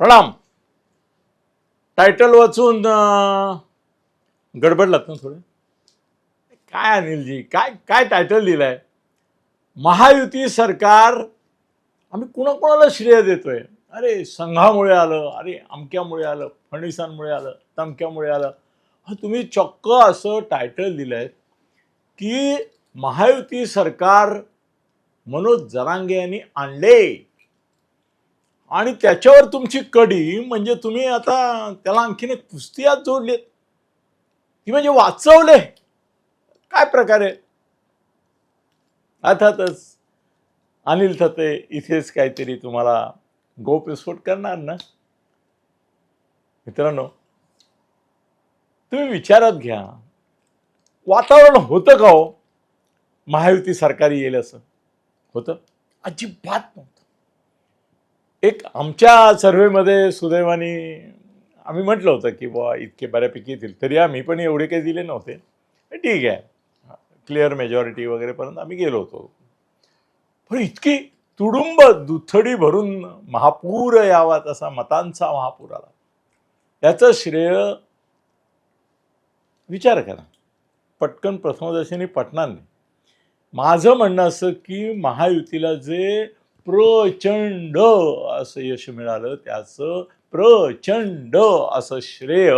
प्रणाम. टायटल वाचून गडबडलात ना थोडे? काय अनिलजी काय काय टायटल लिहिलंय महायुती सरकार आम्ही कुणाकुणाला श्रेय देतोय? अरे संघामुळे आलं अरे अमक्यामुळे आलं फडणवीसांमुळे आलं तमक्यामुळे आलं. तुम्ही चक्क असं टायटल दिलंय की महायुती सरकार मनोज जरांगे यांनी आणले. आणि त्याच्यावर तुमची कडी म्हणजे तुम्ही आता त्याला आणखीन एक कुस्तियात जोडले. ती म्हणजे वाचवले. काय प्रकारे अर्थातच अनिल थते इथेच काहीतरी तुम्हाला गोपविस्फोट करणार ना? मित्रांनो तुम्ही विचारात घ्या. वातावरण होतं का हो? महायुती सरकारी येईल असं. होतं? अजिबात नव्हतं. एक आमच्या सर्वेमध्ये सुदैवाने आम्ही म्हटलं होतं की बुवा इतके बऱ्यापैकी येतील. तरी आम्ही पण एवढे काही दिले नव्हते. ठीक आहे. क्लिअर मेजॉरिटी वगैरेपर्यंत आम्ही गेलो होतो. पण इतकी तुडुंब दुथडी भरून महापूर यावा तसा मतांचा महापूर आला. याचं श्रेय विचार करा. पटकन प्रथमदर्शनी पटणार नाही माझं म्हणणं असं की महायुतीला जे प्रचंड असं यश मिळालं. त्याचं प्रचंड असं श्रेय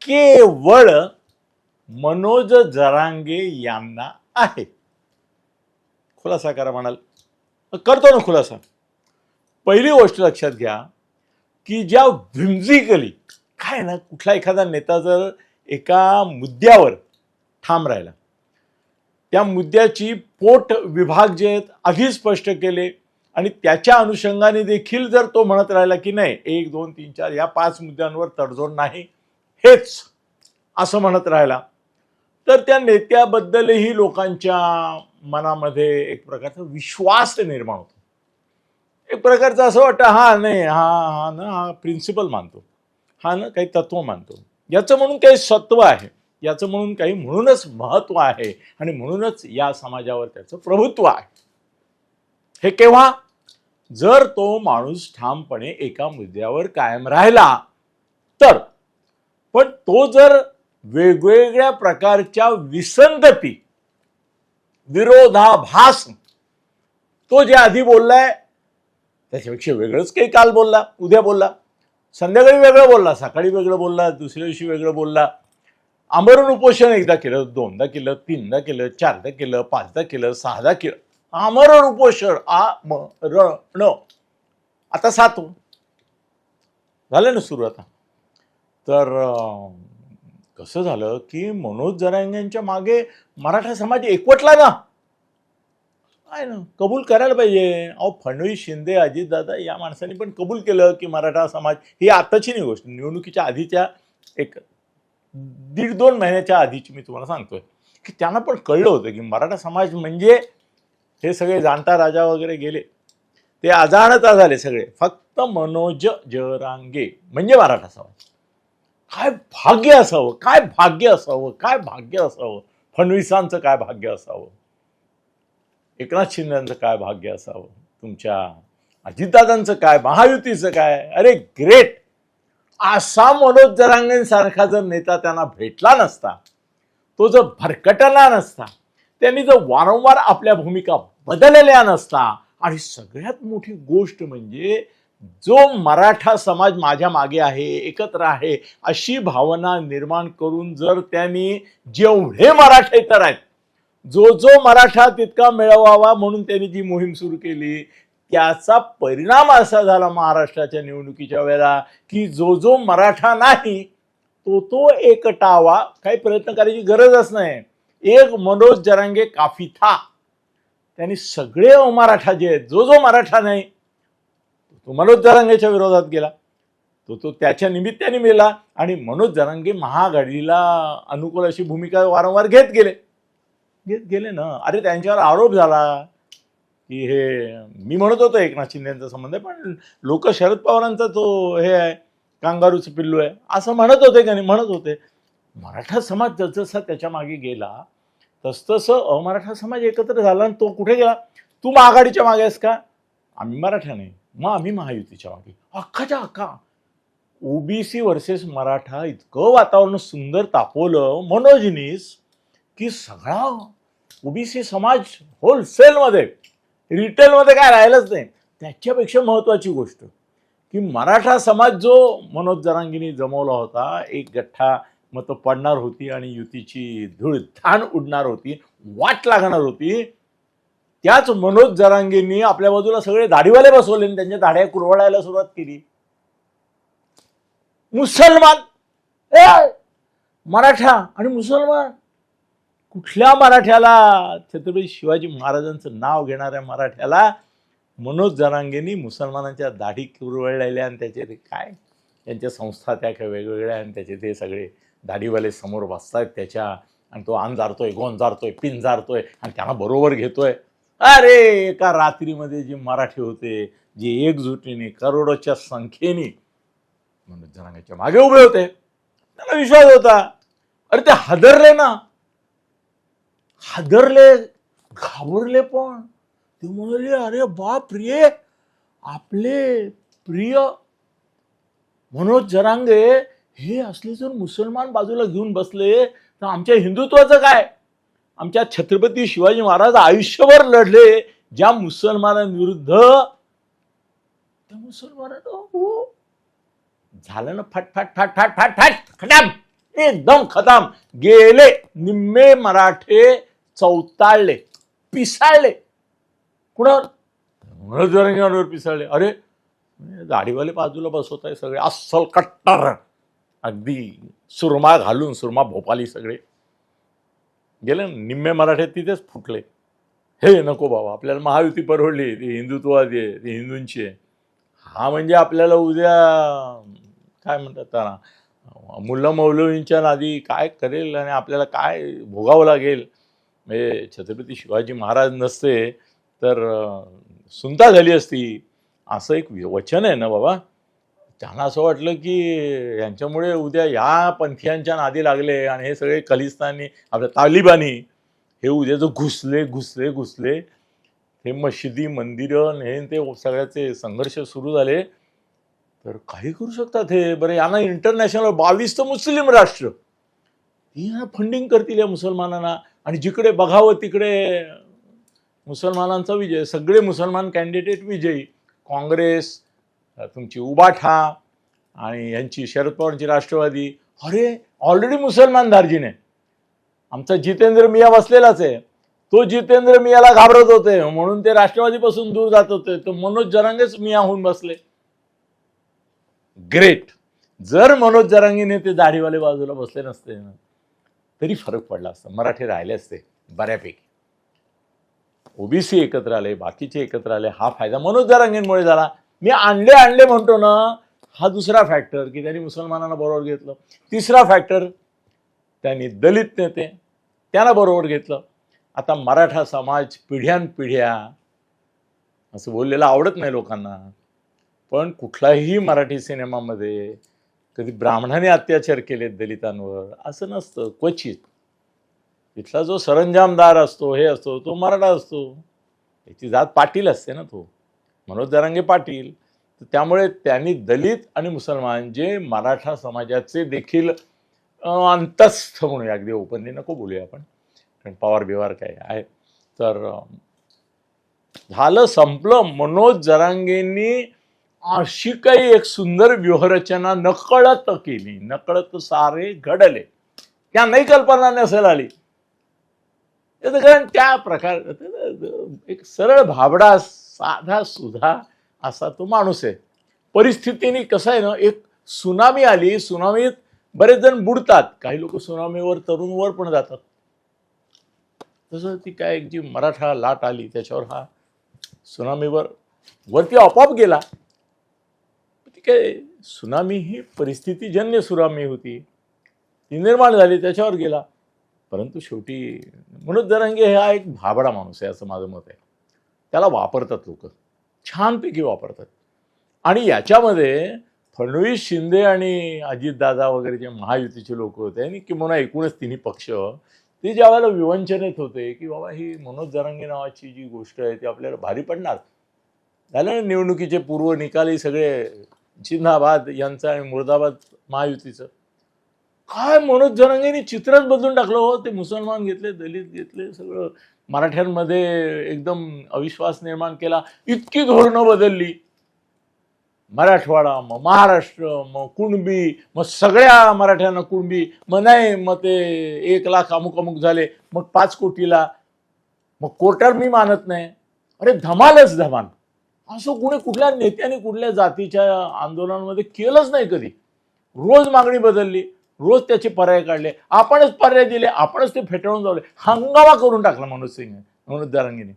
केवळ मनोज जरांगे यांना आहे. खुलासा करा म्हणाल. करतो ना खुलासा. पहिली गोष्ट लक्षात घ्या की ज्या व्हिम्झिकली काय ना कुठला एखादा नेता जर एका मुद्द्यावर ठाम राहिला. त्या मुद्द्याची पोट विभाग जे आहेत आधी स्पष्ट केले. आणि त्याच्या अनुषंगाने देखील जर तो म्हणत राहिला की नाही एक दोन तीन चार या पाच मुद्द्यांवर तडजोड नाही हेच असं म्हणत राहिला तर त्या नेत्याबद्दलही लोकांच्या मनामध्ये एक प्रकारचा विश्वास निर्माण होतो. एक प्रकारचं असं वाटतं हा नाही हा हा ना हा प्रिन्सिपल मानतो हा ना काही तत्व मानतो. याचं म्हणून काही सत्व आहे याचं म्हणून काही म्हणूनच महत्त्व आहे आणि म्हणूनच या समाजावर त्याचं प्रभुत्व आहे. हे केव्हा? जर तो माणूस ठामपणे एका मुद्द्यावर कायम राहिला तर. पण तो जर वेगवेगळ्या प्रकारच्या विसंगती विरोधाभास तो जे आधी बोललाय त्याच्यापेक्षा वेगळंच काही काल बोलला उद्या बोलला. संध्याकाळी वेगळं बोलला सकाळी वेगळं बोलला दुसऱ्या दिवशी वेगळं बोलला. आमरण उपोषण एकदा केलं दोनदा केलं तीनदा केलं चारदा केलं पाचदा केलं सहादा केलं. आमरण. उपोषण आ म र आता सातवं. झालं ना सुरू आता. तर कसं झालं की मनोज जरांगेंच्या मागे मराठा समाज एकवटला ना? काय ना? कबूल करायला पाहिजे. अहो फडणवीस शिंदे अजितदादा या माणसांनी पण कबूल केलं की मराठा समाज ही आताची नाही गोष्ट. निवडणुकीच्या आधीच्या एक दीड दोन महिन्याच्या आधीची मी तुम्हाला सांगतोय. की त्यांना पण कळलं होतं की मराठा समाज म्हणजे हे सगळे जाणता राजा वगैरे गेले. ते अजाणता झाले सगळे. फक्त मनोज जरांगे. म्हणजे मराठा समाज. काय भाग्य असावं? काय भाग्य असावं? काय भाग्य असावं? फडणवीसांचं काय भाग्य असावं? एकनाथ शिंदेचं काय भाग्य असावं? तुमच्या अजितदादांचं काय? महायुतीचं काय? अरे ग्रेट असा मनोज जरांगेंसारखा जर नेता त्यांना भेटला नसता तो जर भरकटला नसता त्यांनी जर वारंवार आपल्या भूमिका बदलल्या नसता आणि सगळ्यात मोठी गोष्ट म्हणजे जो मराठा समाज माझ्या मागे आहे एकत्र आहे अशी भावना निर्माण करून जर त्यांनी जेवढे मराठे तर आहेत जो जो मराठा तितका मिळवावा म्हणून त्यांनी जी मोहीम सुरू केली त्याचा परिणाम असा झाला महाराष्ट्राच्या निवडणुकीच्या वेळेला की जो जो मराठा नाही तो तो एकटावा काही प्रयत्न करायची गरजच नाही. एक मनोज जरांगे काफी था. त्यांनी सगळे मराठा जे आहेत जो जो मराठा नाही तो मनोज जरांगेच्या विरोधात गेला. तो तो त्याच्या निमित्ताने मेला आणि मनोज जरांगे महाआघाडीला अनुकूल अशी भूमिका वारंवार घेत गेले. घेत गेले ना. अरे त्यांच्यावर आरोप झाला की हे मी म्हणत होतो एकनाथ शिंदेचा संबंध आहे पण लोक शरद पवारांचा तो हे आहे कांगारूचं पिल्लू आहे असं म्हणत होते का नाही? म्हणत होते. मराठा समाज जसजसा त्याच्यामागे गेला तसतसं अमराठा समाज एकत्र झाला आणि तो कुठे गेला? तू महाआघाडीच्या मागे आहेस का? आम्ही मराठा नाही. मग आम्ही महायुतीच्या मागे. अख्खाच्या अख्खा. ओबीसी वर्सेस मराठा इतकं वातावरण सुंदर तापवलं मनोजनीस की सगळा ओबीसी समाज होलसेलमध्ये रिटेलमध्ये काय राहिलंच नाही. त्याच्यापेक्षा महत्त्वाची गोष्ट की मराठा समाज जो मनोज जरांगीनी जमवला होता एक गठ्ठा मतं पडणार होती आणि युतीची धूळ धान उडणार होती वाट लागणार होती. त्याच मनोज जरांगेंनी आपल्या बाजूला सगळे दाढीवाले बसवले आणि त्यांच्या दाढ्या कुरवडायला सुरुवात केली. मुसलमान! ए! मराठा आणि मुसलमान! कुठल्या मराठ्याला? छत्रपती शिवाजी महाराजांचं नाव घेणाऱ्या मराठ्याला मनोज जरांगेंनी मुसलमानांच्या दाढी कुरवळलेल्या आणि त्याचे ते काय? त्यांच्या संस्था त्या काय वेगवेगळ्या आणि त्याचे ते सगळे दाढीवाले समोर बसतायत त्याच्या आणि तो अंजारतोय जारतोय गोन जारतोय पिन जारतोय आणि त्यांना बरोबर घेतोय. अरे एका रात्रीमध्ये जे मराठी होते जे एकजुटीने करोडोच्या संख्येने मनोज जरांगेच्या मागे उभे होते. त्यांना विश्वास होता. अरे ते हादरले ना. हादरले घाबरले पण. ते म्हणाले अरे बाप रे आपले प्रिय मनोज जरांगे हे असले जर मुसलमान बाजूला घेऊन बसले तर आमच्या हिंदुत्वाचं काय? आमच्या छत्रपती शिवाजी महाराज आयुष्यभर लढले ज्या मुसलमानांविरुद्ध. त्या मुसलमानांना हो. झालं ना फट फट फट फट फट फट खटाम एकदम खताम. गेले निम्मे मराठे चौताळले पिसाळले. कुणावर? पिसाळले. अरे दाढीवाले बाजूला बसवत आहे सगळे. अस्सल कट्टर. अगदी सुरमा घालून सुरमा भोपाली सगळे. गेले निम्मे मराठे तिथेच फुटले. हे नको बाबा आपल्याला महायुती परवडली ती हिंदुत्ववादी आहे ती हिंदूंची आहे. हा म्हणजे आपल्याला उद्या काय म्हणतात त्यांना मुल्ला मौलवींच्या नादी काय करेल आणि आपल्याला काय भोगावं लागेल? म्हणजे छत्रपती शिवाजी महाराज नसते तर सुंता सुनता झाली असती. असं एक वचन आहे ना बाबा? त्यांना असं वाटलं की यांच्यामुळे उद्या या पंथीयांच्या नादी लागले आणि हे सगळे खलिस्तानी आपल्या तालिबानी हे उद्या जो घुसले घुसले घुसले हे मशिदी मंदिरं हे ते सगळ्याचे संघर्ष सुरू झाले. तर काही करू शकतात हे. बरं यांना इंटरनॅशनल बावीस तर मुस्लिम राष्ट्र. यांना फंडिंग करतील या मुसलमानांना. आणि जिकडे बघावं तिकडे मुसलमानांचा विजय सगळे मुसलमान कॅन्डिडेट विजयी. काँग्रेस तुमची उबाठा आणि यांची शरद पवारांची राष्ट्रवादी. अरे ऑलरेडी मुसलमान दार्जिन आमचा जितेंद्र मिया बसलेलाच आहे. तो जितेंद्र मियाला घाबरत होते. म्हणून ते राष्ट्रवादीपासून दूर जात होते. तर मनोज जरांगेच मिया होऊन बसले. ग्रेट जर मनोज जरांगीने ते दाढीवाले बाजूला बसले नसते ना तरी फरक पडला असता. मराठी राहिले असते बऱ्यापैकी. ओबीसी एकत्र आले बाकीचे एकत्र आले हा फायदा मनोज जरांगींमुळे झाला. मी आणले आणले म्हणतो ना हा दुसरा फॅक्टर की त्यांनी मुसलमानांना बरोबर घेतलं. तिसरा फॅक्टर त्यांनी दलित नेते त्यांना बरोबर घेतलं. आता मराठा समाज पिढ्यानपिढ्या असं बोललेलं आवडत नाही लोकांना पण कुठलाही मराठी सिनेमामध्ये कधी ब्राह्मणाने अत्याचार केलेत दलितांवर असं नसतं क्वचित. इथला जो सरंजामदार असतो हे असतो तो मराठा असतो. याची जात पाटील असते ना तो. मनोज दरांगे पाटील. तर त्यामुळे त्यांनी दलित आणि मुसलमान जे मराठा समाजाचे देखील अंतस्थ म्हणूया. अगदी ओपनली नको बोलूया आपण. कारण पवार बिवार काय आहे. तर झालं संपलं. मनोज जरांगेंनी अशी काही एक सुंदर व्यूहरचना नकळत केली. नकळत सारे घडले. त्यांनाही कल्पना नसेल आली. कारण त्या प्रकार एक सरळ भाबडा साधा सुधा असा तो माणूस आहे. परिस्थितीने कसं आहे ना एक सुनामी आली सुनामीत बरेच जण बुडतात. काही लोक सुनामीवर तरुणवर पण जातात. तसं ती काय एक जी मराठा लाट आली त्याच्यावर हा सुनामीवर वरती आपोआप गेला. ती काय सुनामी ही परिस्थितीजन्य सुनामी होती. ती निर्माण झाली त्याच्यावर गेला. परंतु शेवटी मनोज दरंगे हा एक भाबडा माणूस आहे असं माझं मत आहे. त्याला वापरतात लोक. छानपैकी वापरतात. आणि याच्यामध्ये फडणवीस शिंदे आणि अजितदादा वगैरे जे महायुतीचे लोक होते आणि किंवा एकूणच तिन्ही पक्ष ते ज्या वेळेला विवंचनेत होते की बाबा ही मनोज जरांगे नावाची जी गोष्ट आहे ती आपल्याला भारी पडणार. झालं ना निवडणुकीचे पूर्व निकाली सगळे जिंदाबाद यांचं आणि मुर्दाबाद महायुतीचं. काय मनोज जरांगेने चित्रच बदलून टाकलं हो? ते मुसलमान घेतले दलित घेतले सगळं मराठ्यांमध्ये एकदम अविश्वास निर्माण केला. इतकी धोरणं बदलली. मराठवाडा मग महाराष्ट्र मग कुणबी मग सगळ्या मराठ्यांना कुणबी. मग नाही मग ते एक लाख अमुक अमुक झाले. मग पाच कोटीला. मग कोर्टार मी मानत नाही. अरे धमालच धमाल. असं कुणी कुठल्या नेत्याने कुठल्या जातीच्या आंदोलनामध्ये केलंच नाही कधी. रोज मागणी बदलली. रोज त्याचे पर्याय काढले आपणच पर्याय दिले आपणच ते फेटाळून जावले. हंगामा करून टाकला मनोज सिंग मनोज दारंगीने.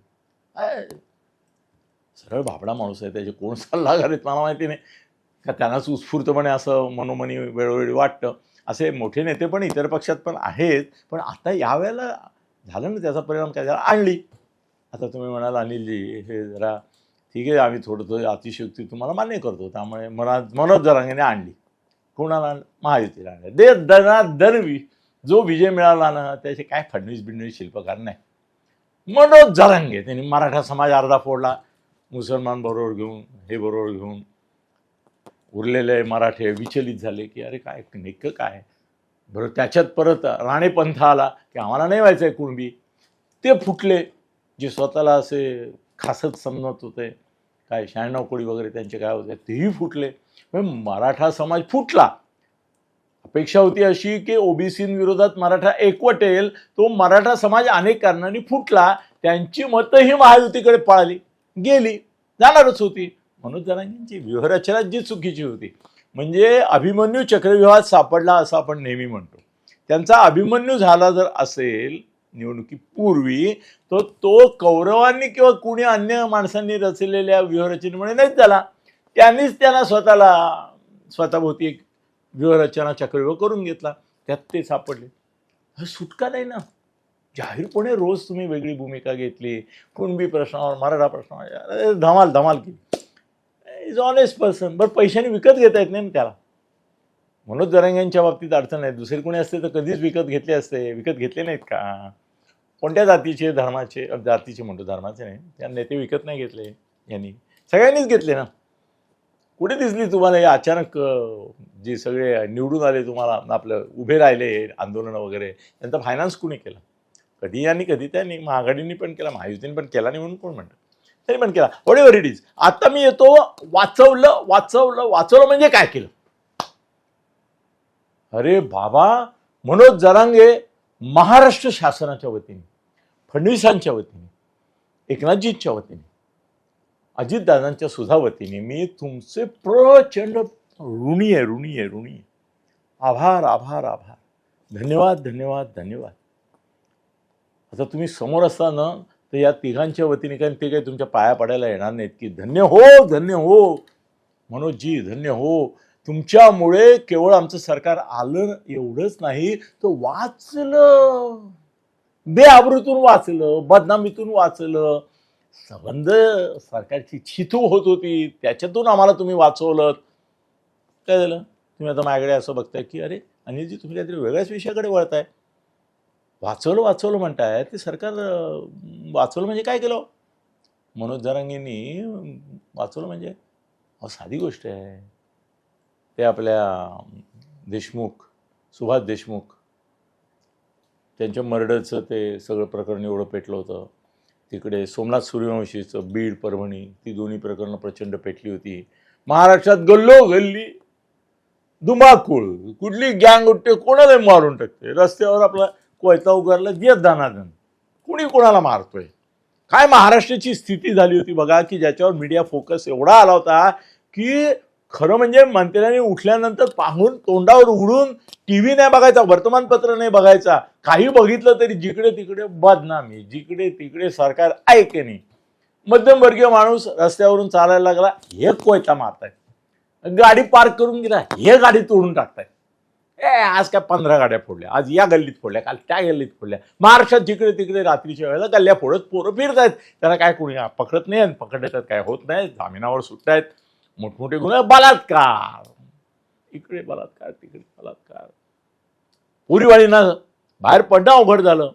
सरळ भाबडा माणूस आहे त्याचे कोण सल्लागार आहेत मला माहिती नाही. का त्यांनाच उत्स्फूर्तपणे असं मनोमनी वेळोवेळी वाटतं. असे मोठे नेते पण इतर पक्षात पण आहेत पण आता यावेळेला झालं ना त्याचा परिणाम काय झाला? आणली. आता तुम्ही म्हणाल अनिलजी हे जरा ठीक आहे आम्ही थोडं थोडं अतिशयोक्ती तुम्हाला मान्य करतो. त्यामुळे मना मनोज जरांगेने आणली. कोणाला आणलं? महायुतीला आणलं दे दरा दरवी जो विजय मिळाला ना त्याचे काय फडणवीस बिडणवीस शिल्पकार नाही. मनोज जरांगे त्यांनी मराठा समाज अर्धा फोडला. मुसलमान बरोबर घेऊन हे बरोबर घेऊन उरलेले मराठे विचलित झाले की अरे काय नेमकं काय? बरं त्याच्यात परत राणेपंथ आला की आम्हाला नाही व्हायचं आहे कुणबी. ते फुटले. जे स्वतःला असे खासच समजत होते काय शहाण्णव कोळी वगैरे त्यांचे काय होते तेही फुटले. मराठा समाज फुटला. अपेक्षा होती अशी की ओबीसींविरोधात मराठा एकवटेल तो मराठा समाज अनेक कारणांनी फुटला. त्यांची मतं ही महायुतीकडे पळाली. गेली. जाणारच होती. मनोज जरांगींची व्यूहरचना जी चुकीची होती. म्हणजे अभिमन्यू चक्रव्यूहात सापडला असं आपण नेहमी म्हणतो. त्यांचा अभिमन्यू झाला जर असेल निवडणुकीपूर्वी तर तो कौरवांनी किंवा कुणी अन्य माणसांनी रचलेल्या व्यूहरचनेमुळे नाहीच झाला. त्यांनीच त्यांना स्वतःला स्वतःभोवती एक व्यूहरचना चक्रव्यूह करून घेतला. त्यात ते सापडले. हा सुटका नाही ना. जाहीरपणे रोज तुम्ही वेगळी भूमिका घेतली. कुणबी प्रश्नावर मराठा प्रश्नावर अरे धमाल धमाल केली. इज ऑनेस्ट पर्सन बरं पैशाने विकत घेता येत नाही ना त्याला. मनोज जरांग्यांच्या बाबतीत अडचण आहे दुसरे कोणी असते तर कधीच विकत घेतले असते. विकत घेतले नाहीत का? कोणत्या जातीचे धर्माचे जातीचे म्हणतो धर्माचे नाही. त्या नेते विकत नाही घेतले यांनी. सगळ्यांनीच घेतले ना. कुठे दिसली तुम्हाला हे अचानक जे सगळे निवडून आले तुम्हाला आपलं उभे राहिले आंदोलनं वगैरे? त्यांचा फायनान्स कुणी केला? कधी यांनी कधी त्यांनी. महाआघाडीने पण केला महायुतीने पण केला नाही म्हणून कोण म्हणतं? त्यांनी पण केला. वॉट एव्हर इट इज आता मी येतो वाचवलं वाचवलं वाचवलं म्हणजे काय केलं? अरे बाबा मनोज जरांगे महाराष्ट्र शासनाच्या वतीने फडणवीसांच्या वतीने एकनाथजीच्या वतीने अजितदादांच्या सुधावतीने मी तुमचे प्रचंड ऋणी आहे ऋणी आहे ऋणी आहे. आभार आभार आभार. धन्यवाद धन्यवाद धन्यवाद. आता तुम्ही समोर असताना तर या तिघांच्या वतीने काय ते काही तुमच्या पाया पडायला येणार नाहीत की धन्य हो धन्य हो. मनोजी धन्य हो. तुमच्यामुळे केवळ आमचं सरकार आलं एवढंच नाही तर वाचलं. बेआबरूतून वाचलं बदनामीतून वाचलं. संबंध सरकारची छितू होत होती. त्याच्यातून आम्हाला तुम्ही वाचवलं काय झालं? तुम्ही आता माझ्याकडे असं बघताय की अरे अनिलजी तुम्ही काहीतरी वेगळ्याच विषयाकडे वळताय. वाचवलं वाचवलं म्हणताय. ते सरकार वाचवलं म्हणजे काय केलं? मनोज जरांगींनी वाचवलं म्हणजे? अहो साधी गोष्ट आहे. ते आपल्या देशमुख सुभाष देशमुख त्यांच्या मर्डरचं ते सगळं प्रकरण एवढं पेटलं होतं. तिकडे सोमनाथ सूर्यवंशीचं बीड परभणी ती दोन्ही प्रकरणं प्रचंड पेटली होती. महाराष्ट्रात गल्लो गल्ली धुमाकूळ कुठली गँग उठते कोणाला मारून टाकते? रस्त्यावर आपला कोयता उगारला देत दानादन कुणी कोणाला मारतोय? काय महाराष्ट्राची स्थिती झाली होती बघा की ज्याच्यावर मीडिया फोकस एवढा आला होता की खरं म्हणजे मंत्र्यांनी उठल्यानंतर पाहून तोंडावर उघडून टी व्ही नाही बघायचा वर्तमानपत्र नाही बघायचा. काही बघितलं तरी जिकडे तिकडे बदनामी जिकडे तिकडे सरकार ऐके नाही? मध्यमवर्गीय माणूस रस्त्यावरून चालायला लागला हे कोयता मारताय गाडी पार्क करून गेला हे गाडी तोडून टाकताय ए आज काय पंधरा गाड्या फोडल्या आज या गल्लीत फोडल्या काल त्या गल्लीत फोडल्या. महाराष्ट्रात जिकडे तिकडे रात्रीच्या वेळेला गल्ल्या फोडत पोरं फिरतायत. त्याला काय कोणी पकडत नाही आणि पकडतात काय होत नाही जामिनावर सुटतायत. मोठमोठे गुन्हे बलात्कार. इकडे बलात्कार तिकडे बलात्कार. पुरीवाळींना बाहेर पडणं अवघड झालं.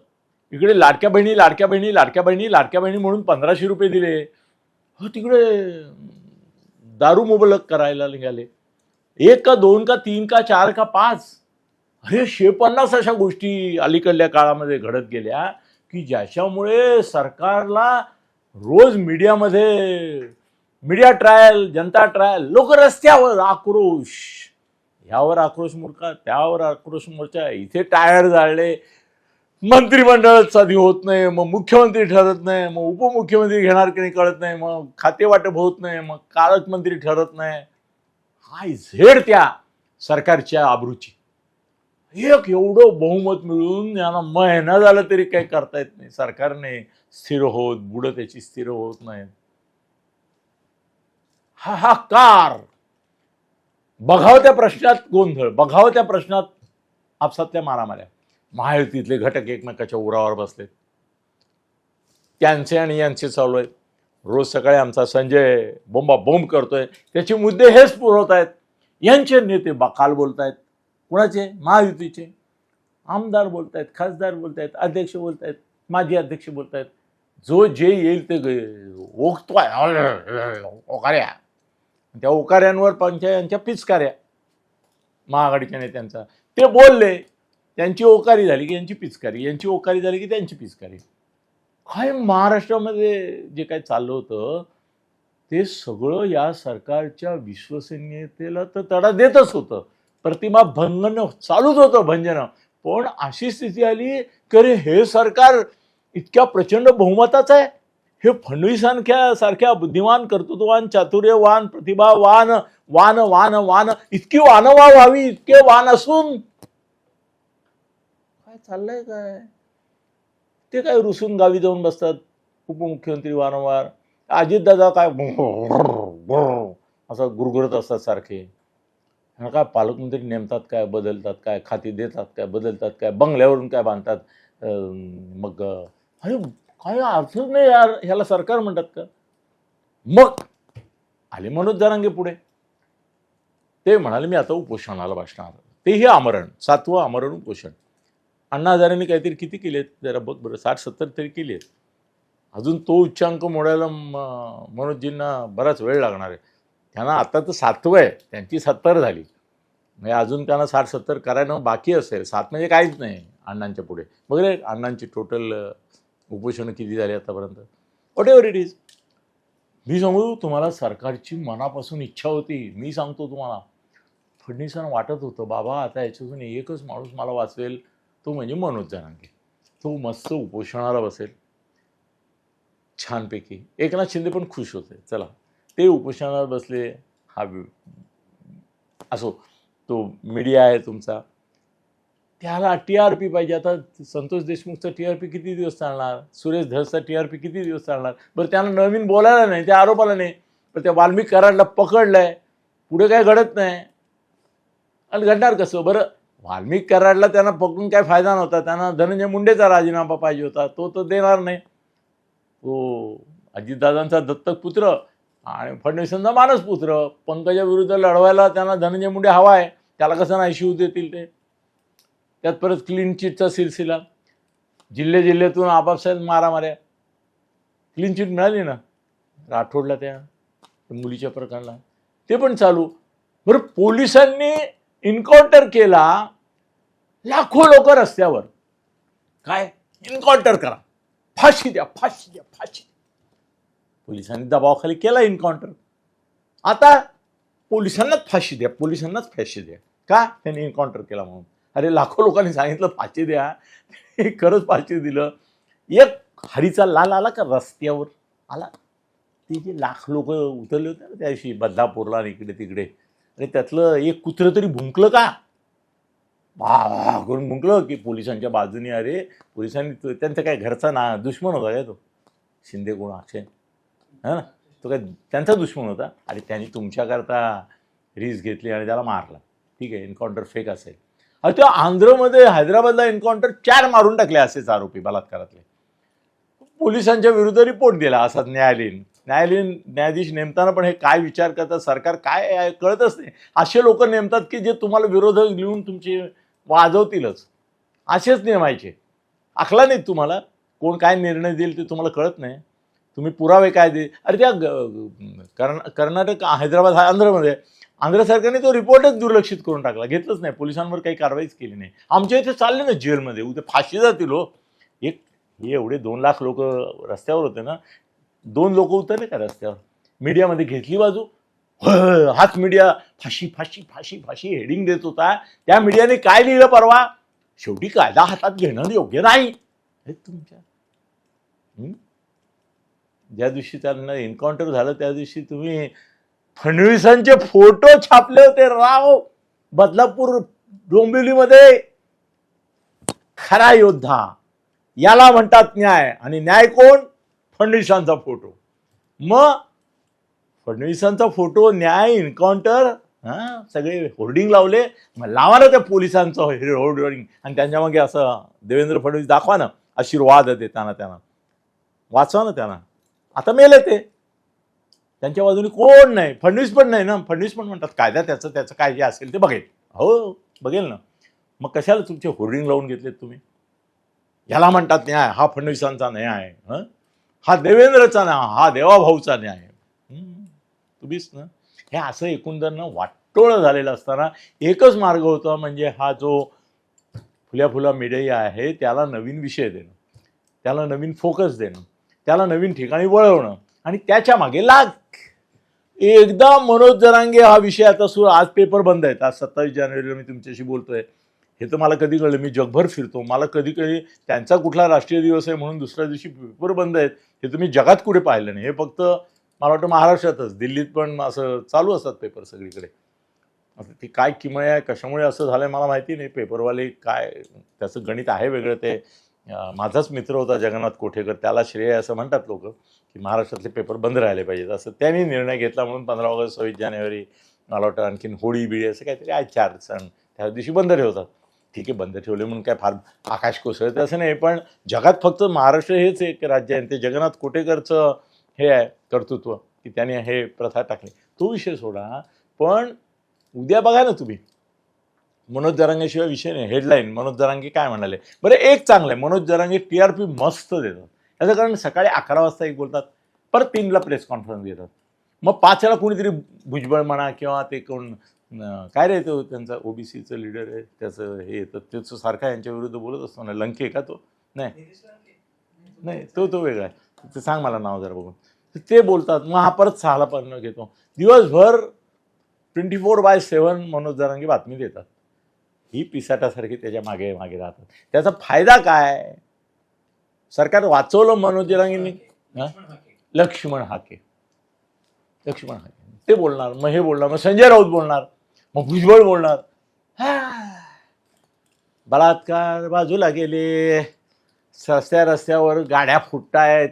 इकडे लाडक्या बहिणी लाडक्या बहिणी लाडक्या बहिणी लाडक्या बहिणी म्हणून पंधराशे रुपये दिले. हो तिकडे दारू मुबलक करायला निघाले. एक का दोन का तीन का चार का पाच. अरे शेपन्नास अशा गोष्टी अलीकडल्या काळामध्ये घडत गेल्या की ज्याच्यामुळे सरकारला रोज मीडियामध्ये मीडिया ट्रायल जनता ट्रायल लोक रस्त्यावर आक्रोश. ह्यावर आक्रोश मोर्चा त्यावर आक्रोश मोर्चा. इथे टायर जाळले मंत्रिमंडळच आधी होत नाही मग मुख्यमंत्री ठरत नाही मग उपमुख्यमंत्री घेणार की नाही कळत नाही मग खाते वाटप होत नाही मग कालकमंत्री ठरत नाही. हाय झेड त्या सरकारच्या आबरूची. एक एवढं बहुमत मिळून यांना महिना झालं तरी काही करता येत नाही. सरकारने स्थिर होत बुडं त्याची स्थिर होत नाही हाहाकार. कार त्या प्रश्नात गोंधळ बघावत्या प्रश्नात आपसातल्या मारामाऱ्या. महायुतीतले घटक एकमेकाच्या उरावर बसले. त्यांचे आणि यांचे चालू आहेत रोज सकाळी आमचा संजय बोंबा बोंब करतोय. त्याचे मुद्दे हेच पुरवत आहेत. यांचे नेते बाकाल बोलतायत. कुणाचे? महायुतीचे. आमदार बोलतायत खासदार बोलतायत अध्यक्ष बोलतायत माजी अध्यक्ष बोलतायत. जो जे येईल ते ओकतोय. त्या ओकाऱ्यांवर पंचा यांच्या पिचकाऱ्या. महाआघाडीच्या नेत्यांचा. ते बोलले त्यांची ओकारी झाली की यांची पिचकारी यांची ओकारी झाली की त्यांची पिचकारी. काय महाराष्ट्रामध्ये जे काय चाललं होतं ते सगळं या सरकारच्या विश्वसनीयतेला तर तडा देतच होतं. प्रतिमा भंगन चालूच होतं भंजनं. पण अशी स्थिती आली की हे सरकार इतक्या प्रचंड बहुमताचं आहे. हे फडणवीसांख्या सारख्या बुद्धिमान कर्तृत्ववान चातुर्यवान प्रतिभावान वान वान वान इतकी वानवा व्हावी इतके वान असून काय चाललंय काय? ते काय रुसून गावी जाऊन बसतात उपमुख्यमंत्री वारंवार. अजितदादा काय असं गुरगुरत असतात सारखे. ह्यांना काय पालकमंत्री नेमतात काय बदलतात काय खाती देतात काय बदलतात काय बंगल्यावरून काय बांधतात अं, मग अरे काय अर्थ नाही यार. ह्याला सरकार म्हणतात का? मग. आले मनोज जरांगे पुढे. ते म्हणाले मी आता उपोषणाला बसणार. तेही आमरण. सातवं आमरण उपोषण. अण्णा हजारांनी काहीतरी किती केलेत? जरा बघ बरं. साठ सत्तर तरी केली आहेत अजून तो उच्चांक मोडायला मनोजजींना बराच वेळ लागणार आहे. त्यांना आता तर सातवं आहे. त्यांची सत्तर झाली. म्हणजे अजून त्यांना साठ सत्तर करायला बाकी असेल. सात म्हणजे काहीच नाही अण्णांच्या पुढे. वगैरे अण्णांची टोटल उपोषणं किती झाली आतापर्यंत. वॉट एव्हर इट इज मी सांगू तुम्हाला सरकारची मनापासून इच्छा होती. मी सांगतो तुम्हाला. फडणवीसांना वाटत होतं बाबा आता याच्यातून एकच माणूस मला वाचवेल. तो म्हणजे मनोज जरांगे. तो मस्त उपोषणाला बसेल. छानपैकी. एकनाथ शिंदे पण खुश होते. चला. ते उपोषणाला बसले. हा असो. तो मीडिया आहे तुमचा. त्याला टी आर पी पाहिजे. आता संतोष देशमुखचा टी आर पी किती दिवस चालणार? सुरेश धसचा टी आर पी किती दिवस चालणार? बरं त्यांना नवीन बोलायला नाही त्या आरोपाला नाही पण त्या वाल्मिक कराडला पकडलंय. पुढे काय घडत नाही. आणि घडणार कसं? बरं वाल्मिक कराडला त्यांना पकडून काय फायदा नव्हता. त्यांना धनंजय मुंडेचा राजीनामा पाहिजे होता. तो तर देणार नाही. तो अजितदादांचा दत्तक पुत्र आणि फडणवीसांचा मानस पुत्र. पंकजा विरुद्ध लढवायला त्यांना धनंजय मुंडे हवा आहे त्याला कसं नाही शिव देतील ते. त्यात परत क्लीन चिटचा सिलसिला. जिल्हे जिल्ह्यातून आपापसाहेब मारामाऱ्या. क्लीन चिट मिळाली ना? राठोडला त्या मुलीच्या प्रकरणाला. ते पण चालू. बरं पोलिसांनी इन्काउंटर केला लाखो लोक रस्त्यावर. काय? इन्काउंटर करा. फाशी द्या फाशी द्या फाशी द्या. पोलिसांनी दबावाखाली केला इन्काउंटर आता पोलिसांनाच फाशी द्या पोलिसांनाच फाशी द्या. का? त्यांनी इन्काउंटर केला म्हणून. अरे लाखो लोकांनी सांगितलं फाशी द्या. हे खरंच फाशी दिलं. एक हरीचा लाल आला का रस्त्यावर? आला. ते जे लाख लोक उतरले होते ना त्याशी बदलापूरला आणि इकडे तिकडे. आणि त्यातलं एक कुत्रं तरी भुंकलं का? बा करून भुंकलं की पोलिसांच्या बाजूने? अरे पोलिसांनी तो- त्यांचा काय घरचा ना दुश्मन होता काय तो? शिंदे कोण अक्षय? हा ना? तो काय त्यांचा दुश्मन होता. आणि त्यांनी तुमच्याकरता रिस्क घेतली आणि त्याला मारला. ठीक आहे एन्काउंटर फेक असेल. त्या आंध्रमध्ये हैदराबादला एन्काउंटर चार मारून टाकले असेच आरोपी बलात्कारातले. पोलिसांच्या विरुद्ध रिपोर्ट दिला असा न्यायालयीन. न्यायालयीन न्यायाधीश नेमताना पण हे काय विचार करतात सरकार काय कळतच नाही. असे लोक नेमतात की जे तुम्हाला विरोधक लिहून तुमचे वाजवतीलच. असेच नेमायचे. आखला नाहीत तुम्हाला. कोण काय निर्णय देईल ते तुम्हाला कळत नाही. तुम्ही पुरावे काय दे अरे त्या कर्ना कर्नाटक हैदराबाद हा आंध्रमध्ये आंध्र सरकारने तो रिपोर्टच दुर्लक्षित करून टाकला. घेतलंच नाही. पोलिसांवर काही कारवाईच केली नाही. आमच्या इथे चालले ना जेलमध्ये. उद्या फाशी जातील हो. एक हे एवढे दोन लाख लोक रस्त्यावर होते ना. दोन लोक उतरले का रस्त्यावर? मीडियामध्ये घेतली बाजू. हाच मीडिया फाशी फाशी फाशी फाशी हेडिंग देत होता. त्या मीडियाने काय लिहिलं परवा? शेवटी कायदा हातात घेणं योग्य नाही. हे तुमच्या ज्या दिवशी त्यांना एन्काउंटर झालं त्या दिवशी तुम्ही फडणवीसांचे फोटो छापले होते राव. बदलापूर डोंबिवलीमध्ये खरा योद्धा. याला म्हणतात न्याय. आणि न्याय कोण? फडणवीसांचा फोटो. मग फडणवीसांचा फोटो न्याय इन्काउंटर हां सगळे होर्डिंग लावले. मग लावा ना त्या पोलिसांचं होर्डिंग. आणि त्यांच्या मागे असं देवेंद्र फडणवीस दाखवा ना. आशीर्वाद देताना त्यांना. वाचवा ना त्यांना. आता मेले ते. त्यांच्या बाजूने कोण? नाही. फडणवीस पण नाही ना. फडणवीस पण म्हणतात कायदा त्याचं त्याचं काय जे असेल ते बघेल. हो बघेल ना. मग कशाला तुमचे होर्डिंग लावून घेतलेत तुम्ही? ह्याला म्हणतात न्याय. हा फडणवीसांचा न्याय हं? हा देवेंद्रचा न्याय. हा देवाभाऊचा न्याय हं, तुम्हीच ना. हे असं एकंदर ना वाटोळं झालेलं असताना एकच मार्ग होता म्हणजे हा जो फुल्या फुला मीडिया आहे त्याला नवीन विषय देणं. त्याला नवीन फोकस देणं. त्याला नवीन ठिकाणी वळवणं. आणि त्याच्यामागे लाग. एकदा मनोज जरांगे हा विषय आता सुरू आज पेपर बंद आहेत. आज सत्तावीस जानेवारीला मी तुमच्याशी बोलतोय. हे तर मला कधी कळलं. मी जगभर फिरतो. मला कधी कधी त्यांचा कुठला राष्ट्रीय दिवस आहे म्हणून दुसऱ्या दिवशी पेपर बंद आहेत. हे तुम्ही जगात कुठे पाहिलं नाही. हे फक्त मला वाटतं महाराष्ट्रातच. दिल्लीत पण असं चालू असतात पेपर सगळीकडे. आता ती काय किमय आहे कशामुळे असं झालंय मला माहिती नाही. पेपरवाले काय त्याचं गणित आहे वेगळं ते. माझाच मित्र होता जगन्नाथ कोठेकर त्याला श्रेय असं म्हणतात लोक की महाराष्ट्रातले पेपर बंद राहिले पाहिजेत. असं त्यांनी निर्णय घेतला म्हणून पंधरा ऑगस्ट सव्वीस जानेवारी मला वाटतं आणखीन होळी बिळी असं काहीतरी आहे चार सण त्या दिवशी बंद ठेवतात. ठीक आहे बंद ठेवले म्हणून काय फार आकाश कोसळतं असं नाही पण जगात फक्त महाराष्ट्र हेच एक राज्य आहे आणि ते जगन्नाथ कोटेकरचं हे आहे कर्तृत्व की त्याने हे प्रथा टाकली. तो विषय सोडा पण उद्या बघा ना तुम्ही. मनोज जरांगेशिवाय विषय नाही. हेडलाईन मनोज जरांगे काय म्हणाले? बरं एक चांगलं आहे. Manoj Jarange T R P मस्त देतात. याचं कारण सकाळी अकरा वाजता एक बोलतात परत तीनला प्रेस कॉन्फरन्स घेतात. मग पाचला कोणीतरी भुजबळ म्हणा किंवा ते कोण काय रे तो त्यांचा ओबीसीचं लिडर आहे त्याचं हे येतं त्याचं सारखा यांच्या विरुद्ध बोलत असतो ना लंके का तो? नाही. नाही तो तो वेगळा आहे. ते सांग मला नाव जरा बघून. ते बोलतात मग हा परत सहाला पर्यंत घेतो. दिवसभर twenty four by seven Manoj Jarange बातमी देतात. ही पिसाटासारखी त्याच्यामागे मागे राहतात. त्याचा फायदा काय? सरकार वाचवलं मनोज जरांगेंनी? लक्ष्मण हाके. लक्ष्मण हाके. ते बोलणार मग हे बोलणार मग संजय राऊत बोलणार मग भुजबळ बोलणार. बलात्कार बाजूला गेले. रस्त्या रस्त्यावर गाड्या फुटतायत.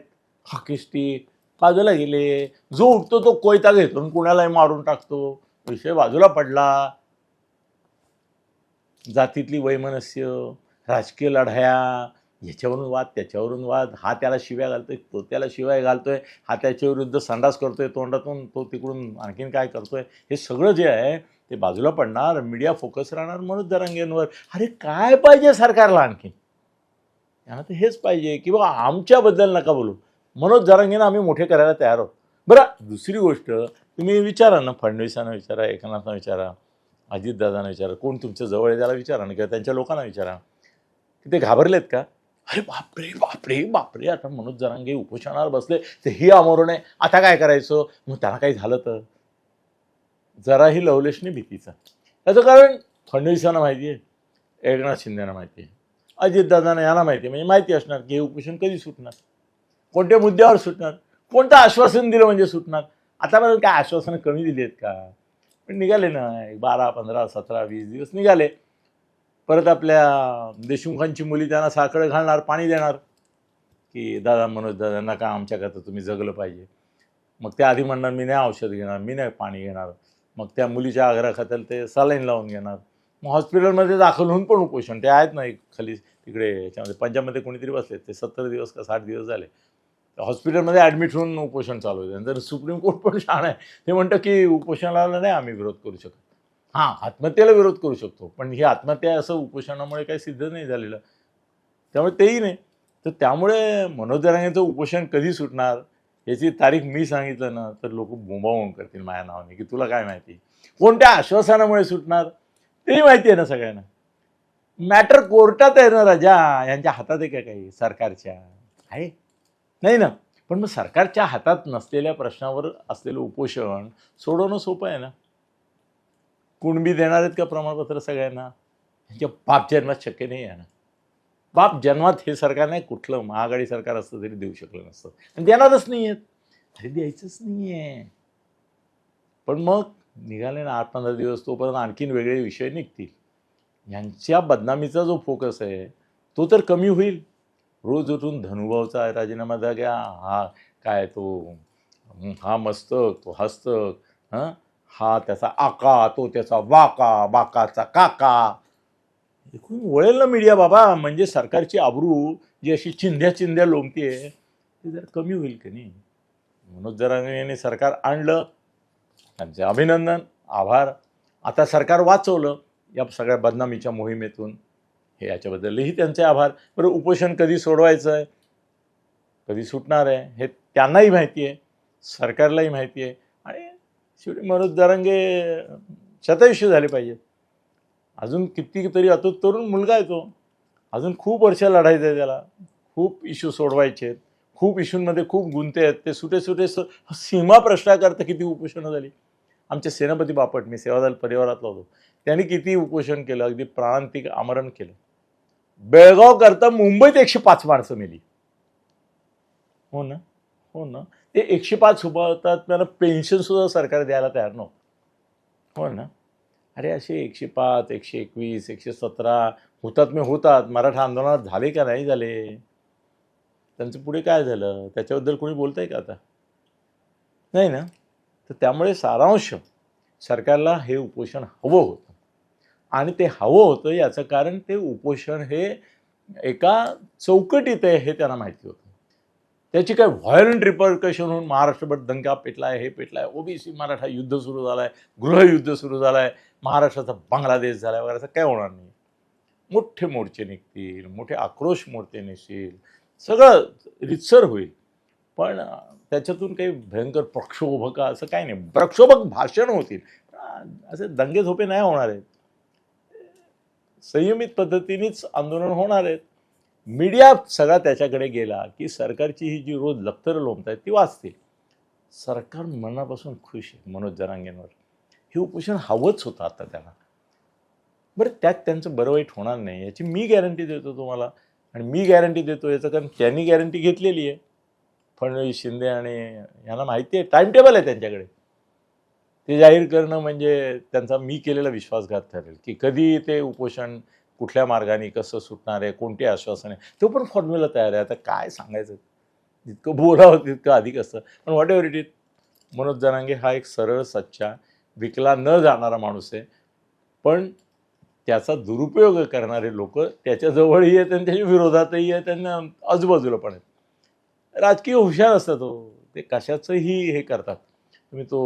हॉकिस्टी बाजूला गेले. जो उठतो तो कोयता घेतो कुणालाही मारून टाकतो. विषय बाजूला पडला. जातीतली वैमनस्य राजकीय लढाया याच्यावरून वाद त्याच्यावरून वाद. हा त्याला शिव्या घालतोय तो त्याला शिवाय घालतोय. हा त्याच्या विरुद्ध संडास करतोय तोंडातून तो तिकडून आणखीन काय करतोय? हे सगळं जे आहे ते बाजूला पडणार. मीडिया फोकस राहणार मनोज जरांगेंवर अरे काय पाहिजे सरकारला आणखीन यांना तर हेच पाहिजे की बाबा आमच्याबद्दल नका बोलू. मनोज जरांगेंना आम्ही मोठे करायला तयार आहोत. बरं दुसरी गोष्ट तुम्ही विचारा ना फडणवीसांना विचारा एकनाथांना विचारा. अजितदादांना विचारा. कोण तुमच्या जवळ आहे त्याला विचारा ना किंवा त्यांच्या लोकांना विचारा. की ते घाबरलेत का? अरे बापरे बापरे बापरे. आता मनोज जरांगे उपोषणावर बसले. ते ही अमोरण आता काय करायचं? मग त्यांना काही झालं तर? जराही लवलेशनी भीतीचा. त्याचं कारण फडणवीसांना माहिती आहे. एकनाथ शिंदेना माहिती आहे. अजितदादांना यांना माहिती आहे. म्हणजे माहिती असणार की हे उपोषण कधी सुटणार? कोणत्या मुद्द्यावर सुटणार? कोणतं आश्वासन दिलं म्हणजे सुटणार? आतापर्यंत काय आश्वासनं कमी दिली आहेत का? निघाले ना एक बारा पंधरा सतरा वीस दिवस निघाले. परत आपल्या देशमुखांची मुली त्यांना साखळं घालणार पाणी देणार. की दादा मनोज दादांना का आमच्याकरता तुम्ही जगलं पाहिजे. मग त्या आधी म्हणणार मी नाही औषध घेणार मी नाही पाणी घेणार. मग त्या मुलीच्या आग्रहाखात्याला ते सलाईन लावून घेणार. मग हॉस्पिटलमध्ये दाखल होऊन पण उपोषण. ते आहेत ना खाली तिकडे याच्यामध्ये पंजाबमध्ये कोणीतरी बसले ते सत्तर दिवस का साठ दिवस झाले. हॉस्पिटलमध्ये ॲडमिट होऊन उपोषण चालू आहे. नंतर सुप्रीम कोर्ट पण छान आहे. ते म्हणतं की उपोषणाला नाही आम्ही विरोध करू शकत. हां. आत्महत्येला विरोध करू शकतो. पण ही आत्महत्या असं उपोषणामुळे काही सिद्ध नाही झालेलं. त्यामुळे तेही नाही. तर त्यामुळे मनोज जरांगेचं उपोषण कधी सुटणार? याची तारीख मी सांगितलं ना तर लोक बोंबावून करतील माझ्या नावाने की तुला काय माहिती? कोणत्या आश्वासनामुळे सुटणार? तेही माहिती आहे ना सगळ्यांना. मॅटर कोर्टात आहे ना राजा. यांच्या हातात आहे का काही? सरकारच्या. आहे? नाही ना. पण मग सरकारच्या हातात नसलेल्या प्रश्नावर असलेलं उपोषण सोडवणं सोपं आहे ना. कुणबी देणार आहेत का प्रमाणपत्र सगळ्यांना? यांच्या बाप जन्मात शक्य नाही आहे ना. बाप जन्मात हे सरकार नाही कुठलं महाआघाडी सरकार असतं तरी देऊ शकलं नसतं. आणि देणारच नाही आहेत. अरे द्यायचंच नाही आहे. पण मग निघाले ना आठ पंधरा दिवस तोपर्यंत आणखीन वेगळे विषय निघतील. यांच्या बदनामीचा जो फोकस आहे तो तर कमी होईल. रोज उठून धनुभावचा राजीनामा द्या घ्या. हा काय तो हा मस्तक तो हस्तक हां? हा त्याचा आका तो त्याचा वाका बाकाचा काका. एकूण वळेल ना मीडिया बाबा म्हणजे सरकारची आबरू जी अशी चिंध्या चिंध्या लोंबते ती जर कमी होईल की नाही? मनोज जरांगेने सरकार आणलं. त्यांचे अभिनंदन आभार. आता सरकार वाचवलं या सगळ्या बदनामीच्या मोहिमेतून. हे याच्याबद्दलही त्यांचे आभार. बरं उपोषण कधी सोडवायचं आहे कधी सुटणार आहे? हे त्यांनाही माहिती आहे. सरकारलाही माहिती आहे. आणि शेवटी मनोज जरांगे शतयुष्य झाले पाहिजेत. अजून कितीतरी अतो तरुण मुलगा आहे तो. अजून खूप वर्ष लढायचं आहे त्याला. खूप इश्यू सोडवायचे आहेत. खूप इश्यूंमध्ये खूप गुंते आहेत. ते सुटे सुटे स सीमा प्रश्नाकरता किती उपोषणं झाली. आमचे सेनापती बापट मी सेवादल परिवारातला होतो. त्यांनी किती उपोषण केलं? अगदी प्राणांतिक आमरण केलं. बेळगाव करता मुंबईत एकशे पाच माणसं मेली. हो ना? हो ना? ते एकशे पाच उभा होतात त्यांना पेन्शन सुद्धा सरकार द्यायला तयार नव्हतं. हो ना? अरे असे एकशे पाच एकशे एकवीस एकशे सतरा हुतात्मे होतात. मराठा आंदोलनात झाले का नाही झाले? त्यांचं पुढे काय झालं? त्याच्याबद्दल कोणी बोलतंय का आता? नाही ना? तर त्यामुळे सारांश सरकारला हे उपोषण हवं होतं. आणि ते हवं होतं याचं कारण ते उपोषण हे एका चौकटीत आहे हे त्यांना माहिती होतं. त्याची काय व्हायलंट रिपरकशन होऊन महाराष्ट्रभर दंगा पेटला आहे हे पेटला आहे ओबीसी मराठा युद्ध सुरू झालं आहे गृहयुद्ध सुरू झालं आहे महाराष्ट्राचा बांगलादेश झाला आहे वगैरे असं काय होणार नाही. मोठे मोर्चे निघतील मोठे आक्रोश मोर्चे निघतील सगळं रितसर होईल. पण त्याच्यातून काही भयंकर प्रक्षोभक असं काही नाही. प्रक्षोभक भाषण होतील. असे दंगे झोपे नाही होणार. आहेत संयमित पद्धतीनेच आंदोलन होणार आहेत. मीडिया सगळा त्याच्याकडे गेला की सरकारची ही जी रोज लखतर लोंबत आहेत ती वाचते सरकार मनापासून खुश आहे मनोज जरांगेंवर. हे उपोषण हवंच होतं आता त्याला बरं त्यात त्यांचं बरं वाईट होणार नाही याची मी गॅरंटी देतो तुम्हाला. आणि मी गॅरंटी देतो याचं कारण त्यांनी गॅरंटी घेतलेली आहे. फडणवीस शिंदे आणि यांना माहिती आहे टाईम टेबल आहे त्यांच्याकडे. ते जाहीर करणं म्हणजे त्यांचा मी केलेला विश्वासघात ठरेल की कधी ते उपोषण कुठल्या मार्गाने कसं सुटणार आहे कोणते आश्वासन आहे तो पण फॉर्म्युला तयार आहे. आता काय सांगायचं? जितकं बोलावं तितकं अधिक असतं. पण whatever it it Manoj Jarange हा एक सरळ सच्चा विकला न जाणारा माणूस आहे. पण त्याचा दुरुपयोग करणारे लोक त्याच्याजवळही आहेत आणि त्याच्या विरोधातही आहेत त्यांना आजूबाजूला पण आहेत. राजकीय हुशार असतात तो. ते कशाचंही हे करतात. तुम्ही तो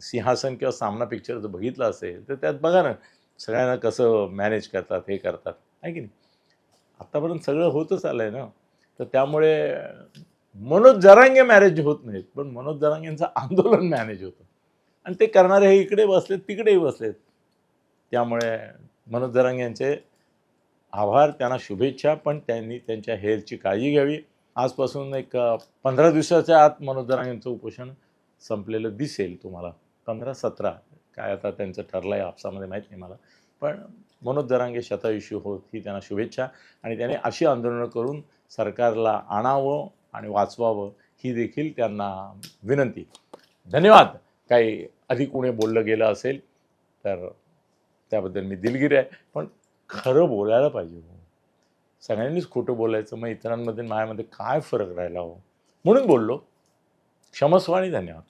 सिंहासन किंवा सामना पिक्चर जर बघितला असेल तर त्यात बघा ना सगळ्यांना कसं मॅनेज करतात हे करतात. आहे की नाही? आत्तापर्यंत सगळं होतच आलं आहे ना. तर त्यामुळे मनोज जरांगे मॅरेज होत नाहीत पण मनोज जरांगेंचं आंदोलन मॅनेज होतं. आणि ते करणारे हे इकडे बसलेत तिकडेही बसलेत. त्यामुळे मनोज जरांगे यांचे आभार त्यांना शुभेच्छा पण त्यांनी त्यांच्या हेल्थची काळजी घ्यावी. आजपासून एक पंधरा दिवसाच्या आत मनोज जरांगेंचं उपोषण संपलेलं दिसेल तुम्हाला. पंधरा सतरा काय आता त्यांचं ठरलं आहे आपसामध्ये माहीत नाही मला. पण मनोज दरांगे शतायुष्य होत ही त्यांना शुभेच्छा. आणि त्याने अशी आंदोलनं करून सरकारला आणावं आणि वाचवावं ही देखील त्यांना विनंती. धन्यवाद. काही अधिक कुणी बोललं गेलं असेल तर त्याबद्दल मी दिलगिरी आहे. पण खरं बोलायला पाहिजे हो. सगळ्यांनीच खोटं बोलायचं मग इतरांमध्ये माझ्यामध्ये काय फरक राहिला हो? म्हणून बोललो. क्षमस्व आणि धन्यवाद.